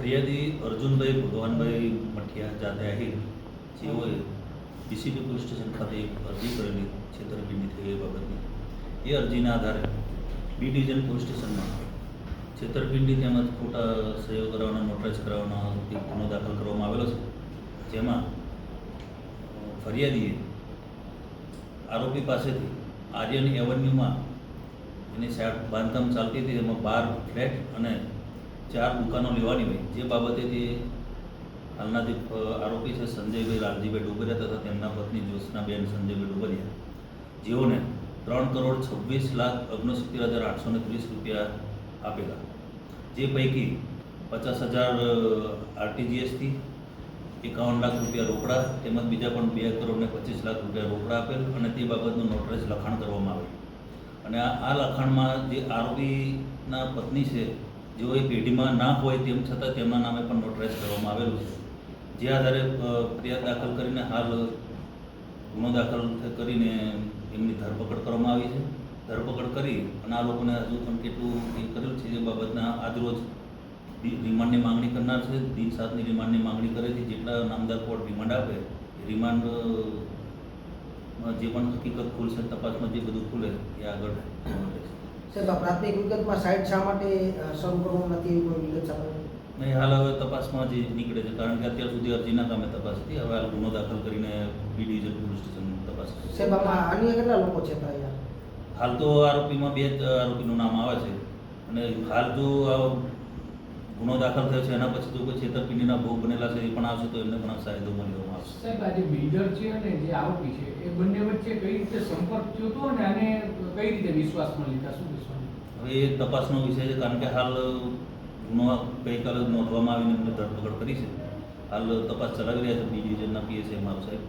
ફરિયાદી અર્જુનભાઈ, ભગવાનભાઈ મઠિયા જાતે આહિર. જેઓએ ડીસીપી પોલીસ સ્ટેશન ખાતે એક અરજી કરેલી છેતરપિંડી થઈ એ બાબતની. એ અરજીના આધારે બી ડિવિઝન પોલીસ સ્ટેશનમાં છેતરપિંડી તેમજ ખોટા સહયોગ કરાવવાનો નોટરાઇઝ કરાવવાનો એક ગુનો દાખલ કરવામાં આવેલો છે. જેમાં ફરિયાદીએ આરોપી પાસેથી આર્યન એવન્યુમાં એની સાહેબ બાંધકામ ચાલતી હતી. એમાં બાર ફ્લેટ અને ચાર દુકાનો લેવાની હોય. જે બાબતે તે હાલના જે આરોપી છે સંજયભાઈ લાલજીભાઈ ડોબરિયા તથા તેમના પત્ની જ્યોત્સનાબેન સંજયભાઈ ડોબરિયા, જેઓને ત્રણ કરોડ છવ્વીસ લાખ ઓગણસિત્તેર હજાર આઠસો ને ત્રીસ રૂપિયા આપેલા. જે પૈકી પચાસ હજાર આરટીજીએસથી એકાવન લાખ રૂપિયા રોકડા તેમજ બીજા પણ બે કરોડ ને પચીસ લાખ રૂપિયા રોકડા આપેલ અને તે બાબતનું નોટરાઇઝ લખાણ કરવામાં આવેલ. અને આ લખાણમાં જે આરોપીના પત્ની છે જેઓ એ પેઢીમાં ના હોય તેમ છતાં તેમના નામે પણ નોટરાઇઝ કરવામાં આવેલું છે. જે આધારે ફરિયાદ દાખલ કરીને હાલ ગુનો દાખલ કરીને એમની ધરપકડ કરવામાં આવી છે. ધરપકડ કરી અને આ લોકોને હજુ પણ કેટલું એ કરેલું છે એ બાબતના આજરોજ રિમાન્ડની માંગણી કરનાર છે. દિન સાતની રિમાન્ડની માંગણી કરે છે. જેટલા નામદાર કોર્ટ રિમાન્ડ આપે રિમાન્ડ જે પણ હકીકત ખુલશે, તપાસમાં જે બધું ખુલે, એ આગળ રહેશે. સાહેબ પ્રાથમિક વિગતમાં સાઇટ શા માટે શરૂ કરવું નથી એવી કોઈ વિગત સામે નહીં હાલ હવે તપાસમાં જે નીકળે છે કારણ કે અત્યાર સુધી અરજીના કામે તપાસ હતી હવે હાલ ગુનો દાખલ કરીને બી ડિવિઝન પોલીસ સ્ટેશન તપાસ. સાહેબ આમાં અન્ય કેટલા લોકો છે હાલ તો આરોપીમાં બે આરોપીનું નામ આવે છે અને હાલ જો ગુનો દાખલ થયો છે એના પછી જો કોઈ છેતરપિંડીના ભોગ બનેલા છે એ પણ આવશે તો એમને પણ સાયદો લેવામાં આવશે. સાહેબ આજે બિલ્ડર છે અને જે આરોપી છે એ બંને વચ્ચે કઈ રીતે સંપર્ક થયો હતો અને આને કઈ રીતે વિશ્વાસમાં લીધા? શું વિશ્વાસ હવે એ તપાસનો વિષય છે કારણ કે હાલ ગુનો ગઈકાલે જ નોંધવામાં આવીને એમને ધરપકડ કરી છે. હાલ તપાસ ચલાવી રહ્યા છે બી ડિવિઝનના પીએસએ મારો સાહેબ.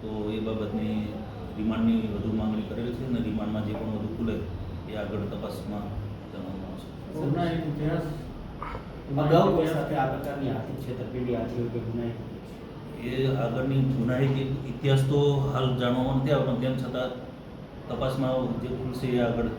તો એ બાબતની રિમાન્ડની વધુ માંગણી કરેલી છે અને રિમાન્ડમાં જે પણ વધુ ખુલે એ આગળ તપાસમાં જણાવવામાં આવશે. ઇતિહાસ અગાઉ કોઈ સાથે આ પ્રકારની આર્થિક છેતરપિંડી આથી કે ગુનાહિત એ આગળની ગુનાહિત ઇતિહાસ તો હાલ જાણવામાં નથી આવતો તેમ છતાં તપાસમાં જે ખુલશે એ આગળ